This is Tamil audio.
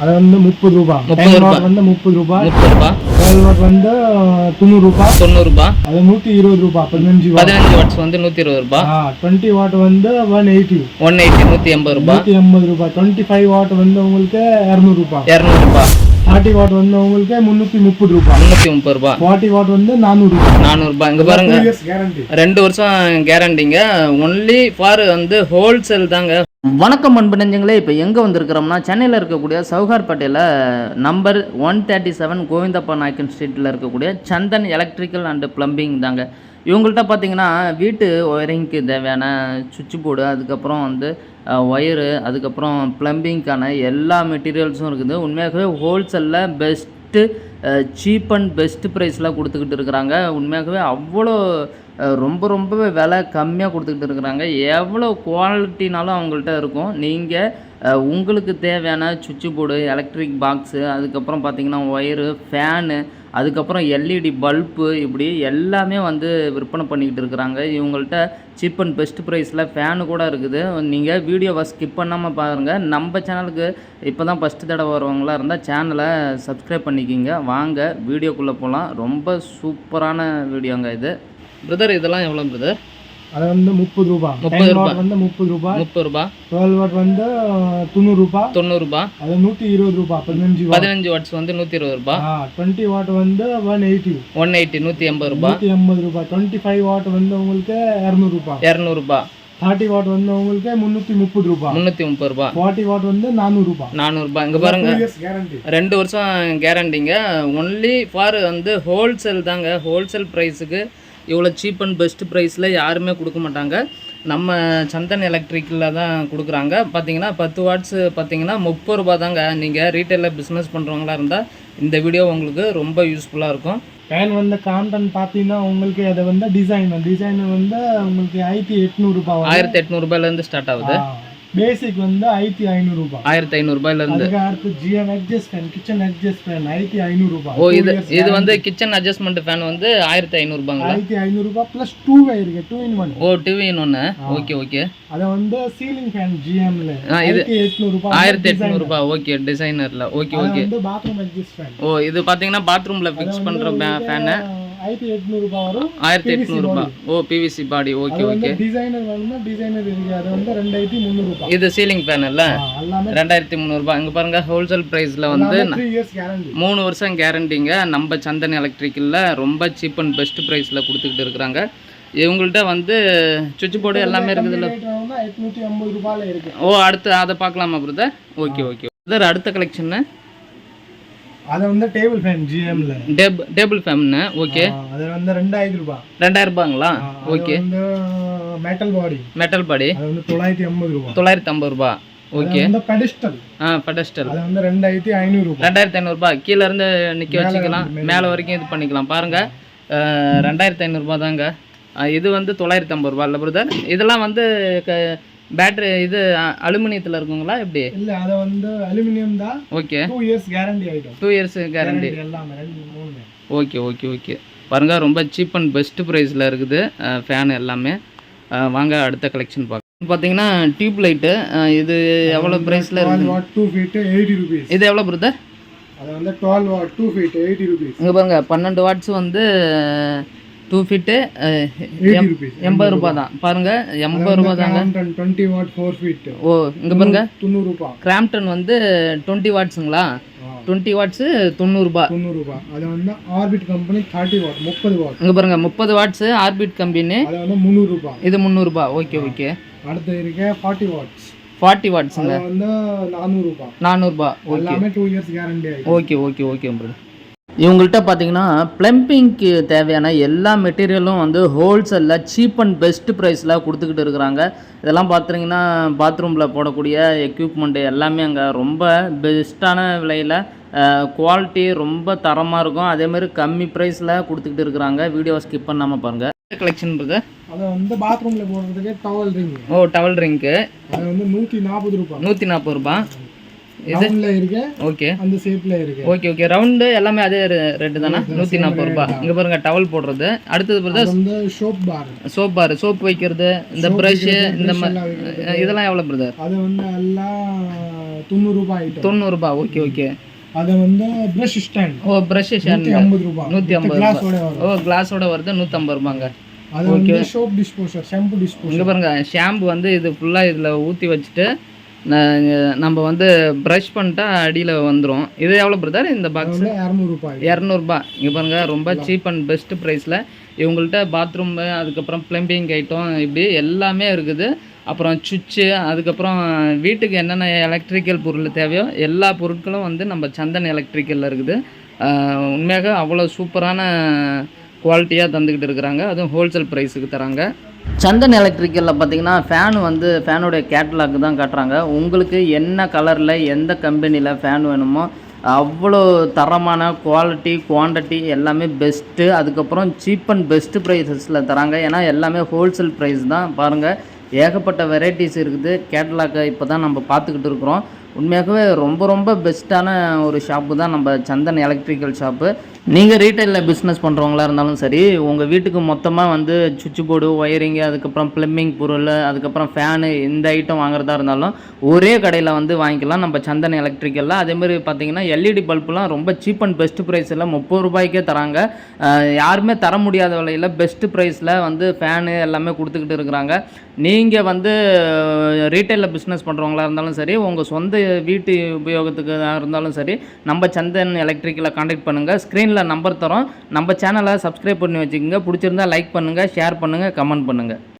அது வந்து முப்பது ரூபாய் முப்பது 10 ரூபாய். வந்து முப்பது ரூபாய் முப்பது ரூபா. டுவெல் வாட் வந்து தொண்ணூறு ரூபாய் தொண்ணூறுபா அது நூற்றி இருபது ரூபாய் பதினஞ்சு பதினஞ்சு வாட்ஸ் வந்து நூற்றி இருபது ரூபா. டுவெண்ட்டி வாட் வந்து ஒன் எயிட்டி ஒன் எயிட்டி நூற்றி எண்பது ரூபா. நூற்றி எண்பது ரூபாய் டுவெண்ட்டி ஃபைவ் வாட் வந்து உங்களுக்கு இரநூறு ரூபாய் இரநூறுபா தேர்ட்டி வாட் வந்து உங்களுக்கு முந்நூற்றி முப்பது ரூபாய் முந்நூற்றி முப்பது ரூபா. ஃபார்ட்டி வாட் வந்து நானூறு ரூபாய் நானூறுபா இங்கே பாருங்க. ரெண்டு வருஷம் கேரண்டிங்க ஒன்லி ஃபார் வந்து ஹோல்சேல் தாங்க. வணக்கம் அன்பு நெஞ்சங்களே இப்போ எங்கே வந்திருக்கிறோம்னா சென்னையில் இருக்கக்கூடிய சவுகார்பேட்டையில் number one thirty seven Govindappa Naicken ஸ்ட்ரீட்டில் இருக்கக்கூடிய சந்தன் எலக்ட்ரிக்கல் அண்டு ப்ளம்பிங் தாங்க. இவங்கள்ட்ட பார்த்தீங்கன்னா வீட்டு ஒயரிங்க்கு தேவையான சுவிட்ச் போர்டு அதுக்கப்புறம் வந்து ஒயரு அதுக்கப்புறம் ப்ளம்பிங்க்கான எல்லா மெட்டீரியல்ஸும் இருக்குது. உண்மையாகவே ஹோல்சேலில் பெஸ்ட்டு சீப் அண்ட் பெஸ்ட் ப்ரைஸ்லாம் கொடுத்துக்கிட்டு இருக்கிறாங்க. உண்மையாகவே அவ்வளோ ரொம்ப ரொம்பவே விலை கம்மியாக கொடுத்துக்கிட்டு இருக்கிறாங்க. எவ்வளோ குவாலிட்டினாலும் அவங்கள்ட்ட இருக்கும். நீங்கள் உங்களுக்கு தேவையான சுவிட்ச் போர்டு எலக்ட்ரிக் பாக்ஸு அதுக்கப்புறம் பார்த்தீங்கன்னா ஒயரு ஃபேனு அதுக்கப்புறம் எல்இடி பல்பு இப்படி எல்லாமே வந்து விற்பனை பண்ணிக்கிட்டு இருக்கிறாங்க. இவங்கள்ட்ட சீப் அண்ட் பெஸ்ட் ப்ரைஸில் ஃபேனு கூட இருக்குது. நீங்கள் வீடியோவை ஸ்கிப் பண்ணாமல் பாருங்கள் நம்ம சேனலுக்கு இப்போ தான் ஃபஸ்ட்டு தடவை வரவங்களா இருந்தால் சேனலை சப்ஸ்கிரைப் பண்ணிக்கிங்க. வாங்க வீடியோக்குள்ளே போகலாம் ரொம்ப சூப்பரான வீடியோங்க இது. பிரதர் இதெல்லாம் எவ்வளோ பிரதர் அது வந்து முப்பது ரூபாய் முப்பது 10 ரூபாய். வந்து முப்பது ரூபாய் முப்பது ரூபா. டுவெல் வாட் வந்து தொண்ணூறு ரூபாய் தொண்ணூறுபா அது நூற்றி இருபது ரூபாய் பதினஞ்சு பதினஞ்சு வாட்ஸ் வந்து நூற்றி இருபது ரூபா. டுவெண்ட்டி வாட் வந்து ஒன் எயிட்டி ஒன் எயிட்டி நூற்றி எண்பது ரூபா. நூற்றி எண்பது ரூபாய் டுவெண்ட்டி ஃபைவ் வாட் வந்து உங்களுக்கு இரநூறு ரூபாய் இரநூறுபா தேர்ட்டி வாட் வந்து உங்களுக்கு முந்நூற்றி முப்பது ரூபாய் முந்நூற்றி முப்பது ரூபா. ஃபார்ட்டி வாட் வந்து நானூறு ரூபாய் நானூறுபா இங்கே பாருங்க. ரெண்டு வருஷம் கேரண்டிங்க ஒன்லி ஃபார் வந்து ஹோல்சேல் தாங்க. ஹோல்சேல் ப்ரைஸுக்கு இவ்வளோ சீப் அண்ட் பெஸ்ட் ப்ரைஸில் யாருமே கொடுக்க மாட்டாங்க. நம்ம சந்தன் எலக்ட்ரிக்கில் தான் கொடுக்குறாங்க. பார்த்தீங்கன்னா பத்து வாட்ஸு பார்த்தீங்கன்னா முப்பது ரூபா தாங்க நீங்கள் ரீட்டைலில் பிஸ்னஸ் பண்ணுறவங்களா இருந்தால் இந்த வீடியோ உங்களுக்கு ரொம்ப யூஸ்ஃபுல்லாக இருக்கும். ஃபேன் வந்து காண்டன் பார்த்தீங்கன்னா உங்களுக்கு அது வந்து டிசைன் டிசைன் வந்து உங்களுக்கு ஆயிரத்தி எட்நூறு ரூபாய் வரும். ஆயிரத்தி எட்நூறுபாயிலேருந்து ஸ்டார்ட் ஆகுது. பேசிக் வந்து ஆயிரத்தி ஐநூறு ரூபாய். ஆயிரத்தி ஐநூறுபாயிலேருந்து அதுக்கு அடுத்து GM exhaust fan kitchen exhaust fan ஆயிரத்தி ஐநூறு ரூபாய். ஓ இது இது வந்து கிச்சன் அட்ஜஸ்ட்மெண்ட் ஃபேன் வந்து ஆயிரத்தி ஐநூறுபாங்களா ஆயிரத்தி ஐநூறு ரூபாய் ப்ளஸ் டூ வே இருக்கு டூ இன் ஒன் ஓ டிவின்னு ஒன்று ஓகே ஓகே அது வந்து சீலிங் ஃபேன் ஜிஎம்ல இது- ஆயிரத்தி எட்நூறு ரூபாய். ஆயிரத்தி எட்நூறுபா ஓகே டிசைனரில் ஓகே ஓகே பாத்ரூம் ஃபேன் ஓ இது பார்த்தீங்கன்னா பாத்ரூமில் ஃபிக்ஸ் பண்ணுற ஃபேனு ஆயிரத்தி வரும். எட்நூறுபா ஓ PVC body okay okay designer வேணும்னா டிசைனர் இருக்கு அது வந்து ரெண்டாயிரத்தி முந்நூறு ரூபாய். இது சீலிங் எல்லாமே ரெண்டாயிரத்தி முந்நூறுபா இங்கே பாருங்க ஹோல்சேல் ப்ரைஸில் வந்து மூணு வருஷம் கேரண்டிங்க நம்ம சந்தன் எலக்ட்ரிக்கலில் ரொம்ப சீப் அண்ட் பெஸ்ட் ப்ரைஸில் கொடுத்துக்கிட்டு இருக்கிறாங்க. இவங்கள்ட்ட வந்து சுவிட்ச் போர்டு எல்லாமே இருக்குதுல்ல எட்நூத்தி ஐம்பது ரூபாயில இருக்கு. ஓ அடுத்து அதை பார்க்கலாமா பிரதர் ஓகே ஓகே பிரதர் அடுத்த கலெக்ஷன்னு அது வந்து டேபிள் ஃபேன் ஜிஎம்ல டேப் டேபிள் ஃபேம்னு ஓகே அது வந்து ரெண்டாயிரம் ரூபாய் ரெண்டாயிரம் ரூபாங்களா? ஓகே வந்து மெட்டல் பாடி மெட்டல் பாடி அது வந்து தொள்ளாயிரத்தி ஐம்பது ரூபாய் தொள்ளாயிரத்தி ஐம்பது ரூபா. ஓகே அது வந்து பெடஸ்டல் ஆ பெடஸ்டல் அது வந்து ரெண்டாயிரத்தி ஐநூறு ரூபாய் ரெண்டாயிரத்தி ஐநூறுபா கீழே இருந்து நிற்க வச்சுக்கலாம். மேலே வரைக்கும் இது பண்ணிக்கலாம். பாருங்க. ரெண்டாயிரத்தி ஐநூறுபா தாங்க இது வந்து தொள்ளாயிரத்தி ஐம்பது ரூபா இல்லை பிரதர் இதெல்லாம் வந்து க பேட்ரி இது அலுமினியத்தில் இருக்குங்களா? எப்படி? இல்ல அது வந்து அலுமினியம் தான் ஓகே டூ இயர்ஸ் கேரண்டி ஆயிடும். டூ இயர்ஸ் கேரண்டி எல்லாமே ரெண்டு மூணு ஓகே ஓகே ஓகே பாருங்க ரொம்ப சீப் அண்ட் பெஸ்ட் ப்ரைஸில் இருக்குது ஃபேன் எல்லாமே. வாங்க அடுத்த கலெக்ஷன் பார்க்கலாம். பார்த்தீங்கன்னா டியூப் லைட்டு இது எவ்வளோ ப்ரைஸில் இருக்குது டூ ஃபீட் எயிட்டி ருபீஸ் இது எவ்வளோ பிரதர் அது வந்து twelve watt two feet eighty rupees இங்கே பாருங்க பன்னெண்டு வாட்ஸ் வந்து டூ ஃபிட்டு ருபீஸ் எண்பது ரூபா தான். பாருங்க எண்பது ரூபா தாங்க. டுவெண்ட்டி வாட் ஃபோர் ஃபீட் ஓ இங்கே பாருங்க. தொண்ணூறு ரூபாய். கிராம்டன் வந்து டுவெண்ட்டி வாட்ஸுங்களா டுவெண்ட்டி வாட்ஸு தொண்ணூறுபா தொண்ணூறு ரூபாய். அது வந்து ஆர்பிட் கம்பெனி தேர்ட்டி வாட் முப்பது வாட் இங்கே பாருங்க முப்பது வாட்ஸு ஆர்பிட் கம்பெனி அது வந்து முந்நூறு ரூபாய். இது முந்நூறுபா ஓகே ஓகே அடுத்து இருக்க ஃபார்ட்டி வாட்ஸ் ஃபார்ட்டி வாட்ஸுங்க வந்து நானூறு ரூபாய். நானூறுபா okay two years guarantee okay okay okay bro இவங்கள்ட்ட பார்த்தீங்கன்னா ப்ளம்பிங்க்கு தேவையான எல்லா மெட்டீரியலும் வந்து ஹோல்சேலில் சீப் அண்ட் பெஸ்ட் ப்ரைஸில் கொடுத்துக்கிட்டு இருக்கிறாங்க. இதெல்லாம் பார்த்தீங்கன்னா பாத்ரூமில் போடக்கூடிய எக்யூப்மெண்ட்டு எல்லாமே அங்கே ரொம்ப பெஸ்ட்டான விலையில் குவாலிட்டி ரொம்ப தரமாக இருக்கும். அதேமாதிரி கம்மி ப்ரைஸில் கொடுத்துக்கிட்டு இருக்கிறாங்க. வீடியோ ஸ்கிப் பண்ணாமல் பாருங்கள் கலெக்ஷன் பிரதர் அது வந்து பாத்ரூம்ல போடுறதுக்கு டவல் ரிங் ஓ டவல் ரிங்க்கு அது வந்து நூத்தி நாற்பது ரூபாய். நூற்றி நாற்பது ரூபா இது ரவுண்ட்ல இருக்கு ஓகே அந்த ஷேப்ல இருக்கு. ஓகே ஓகே ரவுண்டு எல்லாமே அதே ரேட்டு தானே? நூற்றி நாற்பது ரூபா. இங்கே பாருங்க டவல் போடுறது. அடுத்தது brother soap bar soap bar soap வைக்கிறது இந்த ப்ரஷ் இந்த மாதிரி இதெல்லாம் எவ்வளோ பிரதர் அது வந்து எல்லாம் தொண்ணூறுபா ஓகே ஓகே அதை வந்து ப்ரஷ் ஸ்டாண்ட் ஓ ப்ரஷ் நூற்றி ஐம்பது ரூபா. நூற்றி ஐம்பது கிளாஸோட வரும் ஓ கிளாஸோட வருது நூற்றம்பது ரூபாங்க. அது வந்து சோப் டிஸ்போசர் ஷாம்பு டிஸ்போசர் இங்கே பாருங்க ஷாம்பு வந்து இது ஃபுல்லாக இதில் ஊற்றி வச்சுட்டு நம்ம வந்து ப்ரஷ் பண்ணிட்டா அடியில் வந்துடும் இது எவ்வளோ பிரதர் இந்த பாக்ஸ் இரநூறுபா இரநூறுபா. இங்கே பாருங்க ரொம்ப சீப் அண்ட் பெஸ்ட் ப்ரைஸில் இவங்கள்ட்ட பாத்ரூம் அதுக்கப்புறம் ப்ளம்பிங் ஐட்டம் இப்படி எல்லாமே இருக்குது. அப்புறம் சுவிட்சு அதுக்கப்புறம் வீட்டுக்கு என்னென்ன எலக்ட்ரிக்கல் பொருள் தேவையோ எல்லா பொருட்களும் வந்து நம்ம சந்தன் எலக்ட்ரிக்கலில் இருக்குது. உண்மையாக அவ்வளோ சூப்பரான குவாலிட்டியாக தந்துக்கிட்டு இருக்கிறாங்க. அதுவும் ஹோல்சேல் ப்ரைஸுக்கு தராங்க. சந்தன் எலக்ட்ரிக்கலில் பார்த்தீங்கன்னா ஃபேன் வந்து ஃபேனுடைய கேட்லாக் தான் காட்டுறாங்க. உங்களுக்கு என்ன கலரில் எந்த கம்பெனியில் ஃபேன் வேணுமோ அவ்வளோ தரமான குவாலிட்டி குவான்டிட்டி எல்லாமே பெஸ்ட்டு அதுக்கப்புறம் சீப் அண்ட் பெஸ்ட்டு ப்ரைஸஸில் தராங்க. ஏன்னா எல்லாமே ஹோல்சேல் ப்ரைஸ் தான். பாருங்கள் ஏகப்பட்ட வெரைட்டிஸ் இருக்குது. கேட்லாக்கை இப்போ தான் நம்ம பார்த்துக்கிட்டு இருக்கிறோம். உண்மையாகவே ரொம்ப ரொம்ப பெஸ்ட்டான ஒரு ஷாப்பு தான் நம்ம சந்தன் எலக்ட்ரிக்கல் ஷாப்பு நீங்கள் ரீட்டைலில் பிஸ்னஸ் பண்ணுறவங்களா இருந்தாலும் சரி உங்கள் வீட்டுக்கு மொத்தமாக வந்து சுவிட்ச் போர்டு ஒயரிங்கு அதுக்கப்புறம் ப்ளம்பிங் பொருள் அதுக்கப்புறம் ஃபேனு இந்த ஐட்டம் வாங்குறதா இருந்தாலும் ஒரே கடையில் வந்து வாங்கிக்கலாம். நம்ம சந்தன் எலக்ட்ரிக்கலில் அதேமாதிரி பார்த்தீங்கன்னா எல்இடி பல்புலாம் ரொம்ப சீப் அண்ட் பெஸ்ட் ப்ரைஸில் முப்பது ரூபாய்க்கே தராங்க. யாருமே தர முடியாத விலையில் பெஸ்ட் ப்ரைஸில் வந்து ஃபேனு எல்லாமே கொடுத்துக்கிட்டு இருக்கிறாங்க. நீங்கள் வந்து ரீட்டைலில் பிஸ்னஸ் பண்ணுறவங்களா இருந்தாலும் சரி உங்கள் சொந்த வீட்டு உபயோகத்துக்கு இருந்தாலும் சரி நம்ம சந்தன் எலக்ட்ரிக்கில் காண்டாக்ட் பண்ணுங்கள் ஸ்க்ரீனில் நம்பர் தரோம். நம்ம சேனலை சப்ஸ்கிரைப் பண்ணி வச்சுக்கோங்க. பிடிச்சிருந்தா லைக் பண்ணுங்கள் ஷேர் பண்ணுங்கள் கமெண்ட் பண்ணுங்கள்